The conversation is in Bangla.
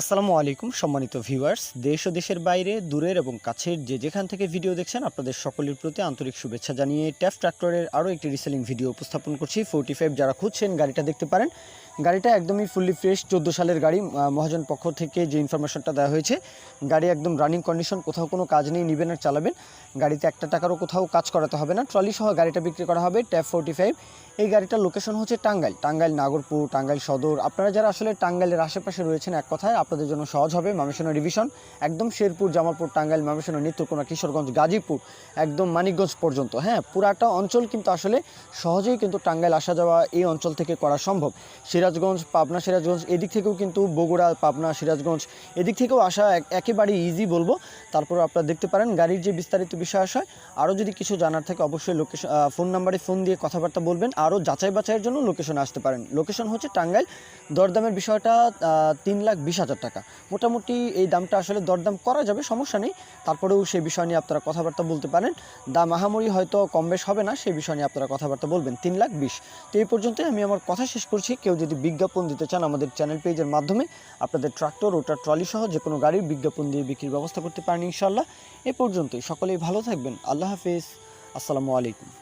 আসসালামু আলাইকুম, সম্মানিত ভিউয়ার্স। দেশ ও দেশের বাইরে, দূরের এবং কাছের যে যেখান থেকে ভিডিও দেখছেন, আপনাদের সকলের প্রতি আন্তরিক শুভেচ্ছা জানিয়ে ট্যাফ ট্রাক্টরের আরও একটি রিসেলিং ভিডিও উপস্থাপন করছি। ফোর্টি ফাইভ যারা খুঁজছেন, গাড়িটা দেখতে পারেন। গাড়িটা একদমই ফুললি ফ্রেশ চোদ্দ সালের গাড়ি মহাজন পক্ষ থেকে যে ইনফরমেশনটা দেওয়া হয়েছে, গাড়ি একদম রানিং কন্ডিশন কোথাও কোনো কাজ নেই, নেবেন আর চালাবেন। গাড়িতে একটা টাকারও কোথাও কাজ করাতে হবে না। ট্রলি সহ গাড়িটা বিক্রি করা হবে ট্যাপ ফোর্টি ফাইভ এই গাড়িটার লোকেশন হচ্ছে টাঙ্গাইল। টাঙ্গাইল, নাগরপুর, টাঙ্গাইল সদর। আপনারা যারা আসলে টাঙ্গাইলের আশেপাশে রয়েছেন, এক কথায় আপনাদের জন্য সহজ হবে। মামেশনা ডিভিশন একদম শেরপুর, জামালপুর, টাঙ্গাইল মামেশনা নিত্যকোনা কিশোরগঞ্জ, গাজীপুর, একদম মানিকগঞ্জ পর্যন্ত। হ্যাঁ পুরাটা অঞ্চল কিন্তু আসলে সহজেই কিন্তু টাঙ্গাইল আসা যাওয়া এই অঞ্চল থেকে করা সম্ভব। সিরাজগঞ্জ, পাবনা, সিরাজগঞ্জ, এদিক থেকেও কিন্তু বগুড়া, পাবনা, সিরাজগঞ্জ, এদিক থেকেও আসা এক- একেবারে ইজি বলব। তারপর আপনারা দেখতে পারেন গাড়ির যে বিস্তারিত বিষয় আসা, আরও যদি কিছু জানার থাকে অবশ্যই লোকেশন ফোন নাম্বারে ফোন দিয়ে কথাবার্তা বলবেন, আরও যাচাই বাছাইয়ের জন্য লোকেশনে আসতে পারেন। লোকেশন হচ্ছে টাঙ্গাইল, দরদামের বিষয়টা তিন লাখ বিশ হাজার টাকা। মোটামুটি এই দামটা আসলে দরদাম করা যাবে, সমস্যা নেই। তারপরেও সেই বিষয় নিয়ে আপনারা কথাবার্তা বলতে পারেন। দাম আহামরি হয়তো কম বেশ হবে না, সেই বিষয় নিয়ে আপনারা কথাবার্তা বলবেন। তিন লাখ বিশ। তো এই পর্যন্তই আমি আমার কথা শেষ করছি। কেউ যদি বিজ্ঞাপন দিতে চান আমাদের চ্যানেল পেজের মাধ্যমে, আপনাদের ট্রাক্টর ওটার ট্রলি সহ যে কোনো গাড়ির বিজ্ঞাপন দিয়ে বিক্রির ব্যবস্থা করতে পারেন। ইনশাল্লাহ এ পর্যন্তই। সকলেই ভালো থাকবেন। আল্লাহ হাফিজ। আসসালামু আলাইকুম।